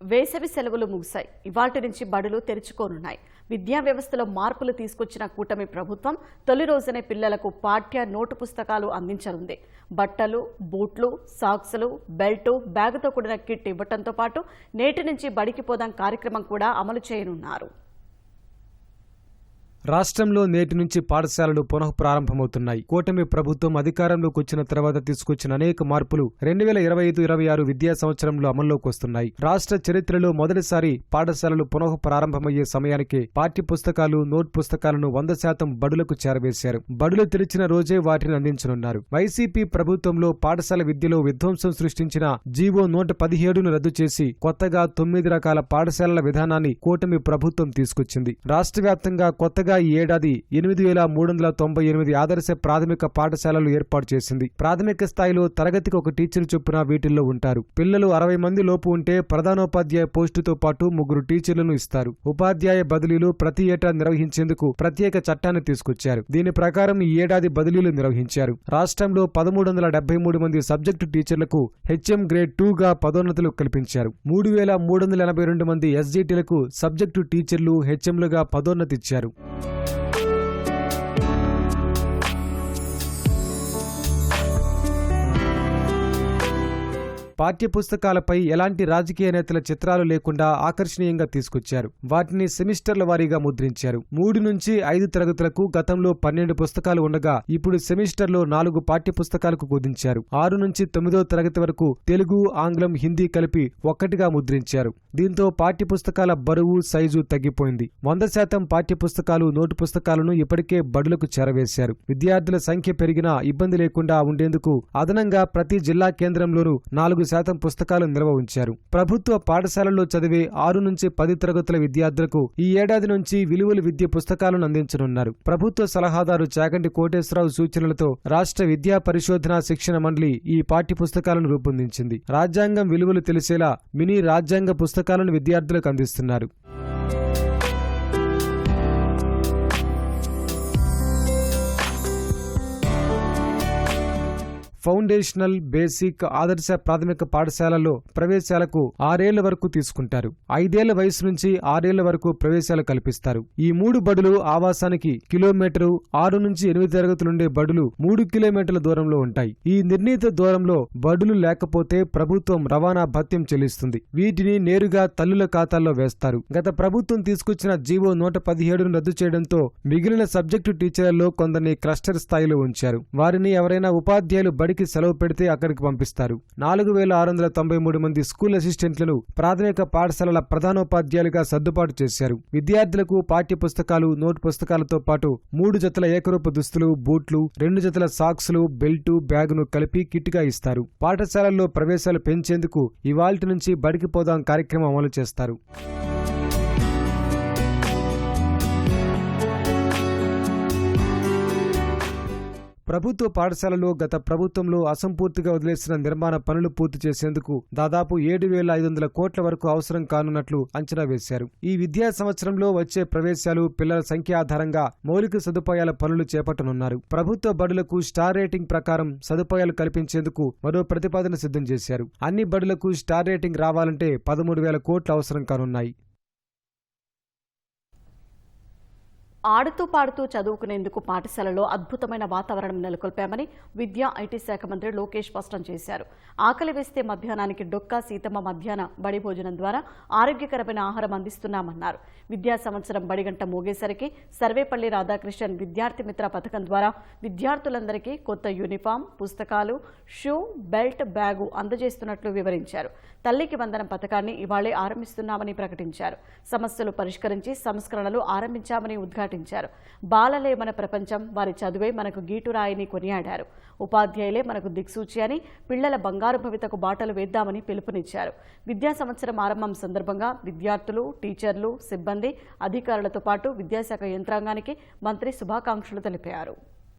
వేసవి సెలవులు ముగిశాయి. ఇవాటి నుంచి బడులు తెరుచుకోనున్నాయి. విద్యా వ్యవస్థలో మార్పులు తీసుకొచ్చిన కూటమి ప్రభుత్వం తొలి రోజునే పిల్లలకు పాఠ్య నోటు పుస్తకాలు అందించనుంది. బట్టలు బూట్లు సాక్సులు బెల్టు బ్యాగుతో కూడిన కిట్ ఇవ్వటంతో పాటు నేటి నుంచి బడికి పోదాం కార్యక్రమం కూడా అమలు చేయనున్నారు. రాష్ట్రంలో నేటి నుంచి పాఠశాలలు పునః ప్రారంభమవుతున్నాయి. కూటమి ప్రభుత్వం అధికారంలోకి వచ్చిన తర్వాత తీసుకొచ్చిన అనేక మార్పులు రెండు వేల ఇరవై ఐదు ఇరవై ఆరు విద్యా సంవత్సరంలో అమల్లోకి వస్తున్నాయి. రాష్ట్ర చరిత్రలో మొదటిసారి పాఠశాలలు పునః ప్రారంభమయ్యే సమయానికి పాఠ్య పుస్తకాలు నోట్ పుస్తకాలను వంద శాతం బడులకు చేరవేశారు. బడులు తెరిచిన రోజే వాటిని అందించనున్నారు. వైసీపీ ప్రభుత్వంలో పాఠశాల విద్యలో విధ్వంసం సృష్టించిన జీవో నూట పదిహేడును రద్దు చేసి కొత్తగా తొమ్మిది రకాల పాఠశాలల విధానాన్ని కూటమి ప్రభుత్వం తీసుకొచ్చింది. రాష్ట్ర వ్యాప్తంగా కొత్తగా ఈ ఏడాది ఎనిమిది వేల మూడు వందల తొంభై ఎనిమిది ఆదర్శ ప్రాథమిక పాఠశాలలు ఏర్పాటు చేసింది. ప్రాథమిక స్థాయిలో తరగతికి ఒక టీచర్ చొప్పున వీటిల్లో ఉంటారు. పిల్లలు అరవై మంది లోపు ఉంటే ప్రధానోపాధ్యాయ పోస్టుతో పాటు ముగ్గురు టీచర్లను ఇస్తారు. ఉపాధ్యాయ బదిలీలు ప్రతి ఏటా నిర్వహించేందుకు ప్రత్యేక చట్టాన్ని తీసుకొచ్చారు. దీని ప్రకారం ఈ ఏడాది బదిలీలు నిర్వహించారు. రాష్ట్రంలో పదమూడు వందల డెబ్బై మూడు మంది సబ్జెక్టు టీచర్లకు హెచ్ఎం గ్రేడ్ టూగా పదోన్నతులు కల్పించారు. మూడు వేల మూడు వందల ఎనభై రెండు మంది ఎస్జీటీలకు సబ్జెక్టు టీచర్లు హెచ్ఎంలుగా పదోన్నతి ఇచ్చారు పాఠ్య పుస్తకాలపై ఎలాంటి రాజకీయ నేతల చిత్రాలు లేకుండా ఆకర్షణీయంగా తీసుకొచ్చారు. వాటిని సెమిస్టర్ల వారీగా ముద్రించారు. మూడు నుంచి ఐదు తరగతులకు గతంలో పన్నెండు పుస్తకాలు ఉండగా ఇప్పుడు సెమిస్టర్లో నాలుగు పాఠ్య పుస్తకాలకు కుదించారు. ఆరు నుంచి తొమ్మిదో తరగతి వరకు తెలుగు ఆంగ్లం హిందీ కలిపి ఒక్కటిగా ముద్రించారు. దీంతో పాఠ్య పుస్తకాల బరువు సైజు తగ్గిపోయింది. వంద శాతం పాఠ్య పుస్తకాలు నోటు పుస్తకాలను ఇప్పటికే బడులకు చేరవేశారు. విద్యార్థుల సంఖ్య పెరిగినా ఇబ్బంది లేకుండా ఉండేందుకు అదనంగా ప్రతి జిల్లా కేంద్రంలోనూ నాలుగు శాతం పుస్తకాలు నిల్వ ఉంచారు. ప్రభుత్వ పాఠశాలల్లో చదివే ఆరు నుంచి పది తరగతుల విద్యార్థులకు ఈ ఏడాది నుంచి విలువలు విద్య పుస్తకాలను అందించనున్నారు. ప్రభుత్వ సలహాదారు చాగంటి కోటేశ్వరరావు సూచనలతో రాష్ట్ర విద్యా పరిశోధన శిక్షణ మండలి ఈ పాఠ్య పుస్తకాలను రూపొందించింది. రాజ్యాంగం విలువలు తెలిసేలా మినీ రాజ్యాంగ పుస్తకాలను విద్యార్థులకు అందిస్తున్నారు. ఫౌండేషనల్ బేసిక్ ఆదర్శ ప్రాథమిక పాఠశాలలో ప్రవేశాలకు ఆరేళ్ళ వరకు తీసుకుంటారు. ఐదేళ్ళ వయసు నుంచి ఆరేళ్ళ వరకు ప్రవేశాలు కల్పిస్తారు. ఈ మూడు బడులు ఆవాసానికి కిలోమీటరు ఆరు నుంచి ఎనిమిది తరగతులుండే బడులు మూడు కిలోమీటర్ల దూరంలో ఉంటాయి. ఈ నిర్ణీత దూరంలో బడులు లేకపోతే ప్రభుత్వం రవాణా భత్యం చెల్లిస్తుంది. వీటిని నేరుగా తల్లుల ఖాతాల్లో వేస్తారు. గత ప్రభుత్వం తీసుకొచ్చిన జీవో నూట పదిహేడును రద్దు చేయడంతో మిగిలిన సబ్జెక్టు టీచర్లలో కొందరిని క్లస్టర్ స్థాయిలో ఉంచారు. వారిని ఎవరైనా ఉపాధ్యాయులు బడికి సెలవు పెడితే అక్కడికి పంపిస్తారు. నాలుగు వేల ఆరు వందల తొంభై మూడు మంది స్కూల్ అసిస్టెంట్లను ప్రాథమిక పాఠశాలల ప్రధానోపాధ్యాయులుగా సర్దుబాటు చేశారు. విద్యార్థులకు పాఠ్య పుస్తకాలు నోటు పుస్తకాలతో పాటు మూడు జతల ఏకరూప దుస్తులు బూట్లు రెండు జతల సాక్స్లు బెల్టు బ్యాగును కలిపి కిట్గా ఇస్తారు. పాఠశాలల్లో ప్రవేశాలు పెంచేందుకు ఇవాల్టి నుంచి బడికి పోదాం కార్యక్రమం అమలు చేస్తారు. ప్రభుత్వ పాఠశాలలో గత ప్రభుత్వంలో అసంపూర్తిగా వదిలేసిన నిర్మాణ పనులు పూర్తి చేసేందుకు దాదాపు ఏడు వేల ఐదు వందల కోట్ల వరకు అవసరం కానున్నట్లు అంచనా వేశారు. ఈ విద్యా సంవత్సరంలో వచ్చే ప్రవేశాలు పిల్లల సంఖ్య ఆధారంగా మౌలిక సదుపాయాల పనులు చేపట్టనున్నారు. ప్రభుత్వ బడులకు స్టార్ రేటింగ్ ప్రకారం సదుపాయాలు కల్పించేందుకు మరో ప్రతిపాదన సిద్ధం చేశారు. అన్ని బడులకు స్టార్ రేటింగ్ రావాలంటే పదమూడు వేల కోట్లు అవసరం కానున్నాయి. ఆడుతూ పాడుతూ చదువుకునేందుకు పాఠశాలలో అద్భుతమైన వాతావరణం నెలకొల్పామని విద్యా ఐటీ శాఖ మంత్రి లోకేష్ స్పష్టం చేశారు. ఆకలి వేస్తే మధ్యాహ్నానికి డొక్కా సీతమ్మ మధ్యాహ్న బడి భోజనం ద్వారా ఆరోగ్యకరమైన ఆహారం అందిస్తున్నామన్నారు. విద్యా సంవత్సరం బడిగంట మోగేసరికి సర్వేపల్లి రాధాకృష్ణన్ విద్యార్థి మిత్ర పథకం ద్వారా విద్యార్థులందరికీ కొత్త యూనిఫామ్ పుస్తకాలు షూ బెల్ట్ బ్యాగు అందజేస్తున్నట్లు వివరించారు. తల్లికి వందనం పథకాన్ని ఇవాళే ఆరంభిస్తున్నామని ప్రకటించారు. సమస్యలు పరిష్కరించి సంస్కరణలు ఆరంభించామని ఉద్ఘాటించారు బాలలే మన ప్రపంచం వారి చదువే మనకు గీటురాయిని కొనియాడారు. ఉపాధ్యాయులే మనకు దిక్సూచి అని పిల్లల బంగారు భవితకు బాటలు వేద్దామని పిలుపునిచ్చారు. విద్యా సంవత్సరం ఆరంభం సందర్భంగా విద్యార్థులు టీచర్లు సిబ్బంది అధికారులతో పాటు విద్యాశాఖ యంత్రాంగానికి మంత్రి శుభాకాంక్షలు తెలిపారు.